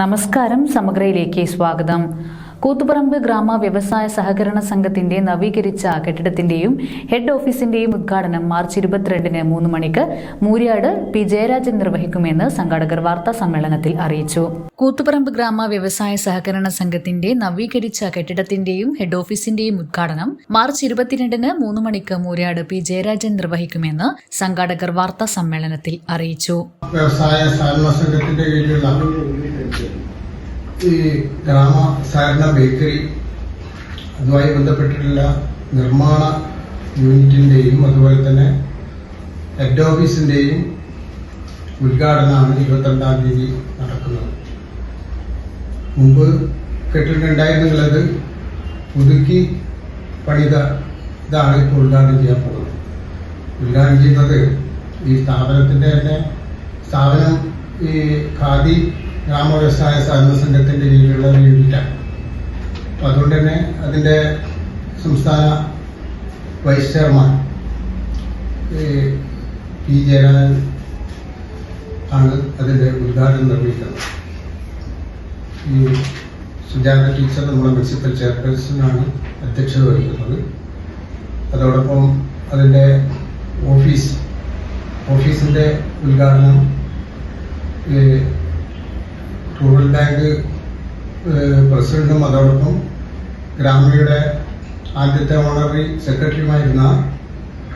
നമസ്കാരം സമഗ്രയിലേക്ക് സ്വാഗതം. കൂത്തുപറമ്പ് ഗ്രാമ വ്യവസായ സഹകരണ സംഘത്തിന്റെ നവീകരിച്ച കെട്ടിടത്തിന്റെയും ഹെഡ് ഓഫീസിന്റെയും ഉദ്ഘാടനം മാർച്ച് ഇരുപത്തിരണ്ടിന് മൂന്ന് മണിക്ക് മൂര്യാട് പി ജയരാജൻ നിർവഹിക്കുമെന്ന് സംഘാടകർ വാർത്താ സമ്മേളനത്തിൽ അറിയിച്ചു. കൂത്തുപറമ്പ് ഗ്രാമ വ്യവസായ സഹകരണ സംഘത്തിന്റെ നവീകരിച്ച കെട്ടിടത്തിന്റെയും ഹെഡ് ഓഫീസിന്റെയും ഉദ്ഘാടനം മാർച്ച് ഇരുപത്തിരണ്ടിന് മൂന്ന് മണിക്ക് മൂര്യാട് പി ജയരാജൻ നിർവഹിക്കുമെന്ന് സംഘാടകർ വാർത്താ സമ്മേളനത്തിൽ അറിയിച്ചു. വ്യവസായ സഹകരണ സംഘത്തിന്റെ ഈ ഗ്രാമ സഹകരണ ബേക്കറി അതുമായി ബന്ധപ്പെട്ടിട്ടുള്ള നിർമ്മാണ യൂണിറ്റിന്റെയും അതുപോലെ തന്നെ ഹെഡ് ഓഫീസിന്റെയും ഉദ്ഘാടനമാണ് ഇരുപത്തിരണ്ടാം തീയതി നടക്കുന്നത്. മുമ്പ് കെട്ടിട്ടുണ്ടായിരുന്നുള്ളത് പുതുക്കി പണിത ഇതാണ് ഇപ്പോൾ ഉദ്ഘാടനം ചെയ്യാൻ പോകുന്നത് ഉദ്ഘാടനം ചെയ്യുന്നത് ഈ സ്ഥാപനത്തിന്റെ തന്നെ സ്ഥാപനം ഈ ഖാദി ഗ്രാമ വ്യവസായ സഹകരണ സംഘത്തിന്റെ കീഴിലുള്ള ഒരു യൂണിറ്റാണ് അപ്പൊ അതുകൊണ്ട് തന്നെ അതിന്റെ സംസ്ഥാന വൈസ് ചെയർമാൻ പി ജയരാജൻ ആണ് അതിന്റെ ഉദ്ഘാടനം നിർവഹിക്കുന്നത് ഈ സുജാത ടീച്ചർ നമ്മുടെ മുനിസിപ്പൽ ചെയർപേഴ്സണാണ് അധ്യക്ഷത വഹിക്കുന്നത്. അതോടൊപ്പം അതിന്റെ ഓഫീസ് ഓഫീസിന്റെ ഉദ്ഘാടനം റൂറൽ ബാങ്ക് പ്രസിഡന്റും അതോടൊപ്പം ഗ്രാമീയുടെ ആദ്യത്തെ ഓണററി സെക്രട്ടറിയുമായിരുന്ന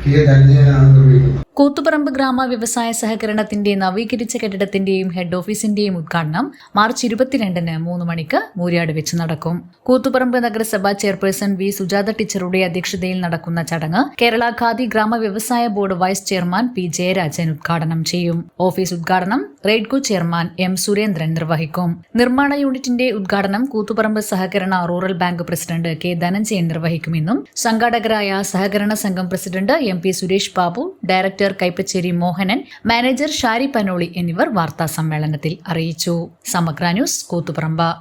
കെ. ധനഞ്ജയനാണ് നിർവഹിക്കുന്നത്. കൂത്തുപറമ്പ് ഗ്രാമ വ്യവസായ സഹകരണത്തിന്റെ നവീകരിച്ച കെട്ടിടത്തിന്റെയും ഹെഡ് ഓഫീസിന്റെയും ഉദ്ഘാടനം മാർച്ച് ഇരുപത്തിരണ്ടിന് മൂന്ന് മണിക്ക് മൂര്യാട് വെച്ച് നടക്കും. കൂത്തുപറമ്പ് നഗരസഭ ചെയർപേഴ്സൺ വി സുജാത ടീച്ചറുടെ അധ്യക്ഷതയിൽ നടക്കുന്ന ചടങ്ങ് കേരള ഖാദി ഗ്രാമ വ്യവസായ board vice chairman P Jayarajan ഉദ്ഘാടനം ചെയ്യും. ഓഫീസ് ഉദ്ഘാടനം റെയ്ഡ്കോ ചെയർമാൻ എം സുരേന്ദ്രൻ നിർവഹിക്കും. നിർമ്മാണ യൂണിറ്റിന്റെ ഉദ്ഘാടനം കൂത്തുപറമ്പ് സഹകരണ rural bank president K Dhananjayan നിർവഹിക്കുമെന്നും സംഘാടകരായ സഹകരണ സംഘം president M P Suresh Babu director Kaippacheri Mohanan manager Shari Panoli എന്നിവർ വാർത്താ സമ്മേളനത്തിൽ അറിയിച്ചു. സമഗ്ര ന്യൂസ് കൂത്തുപറമ്പ്.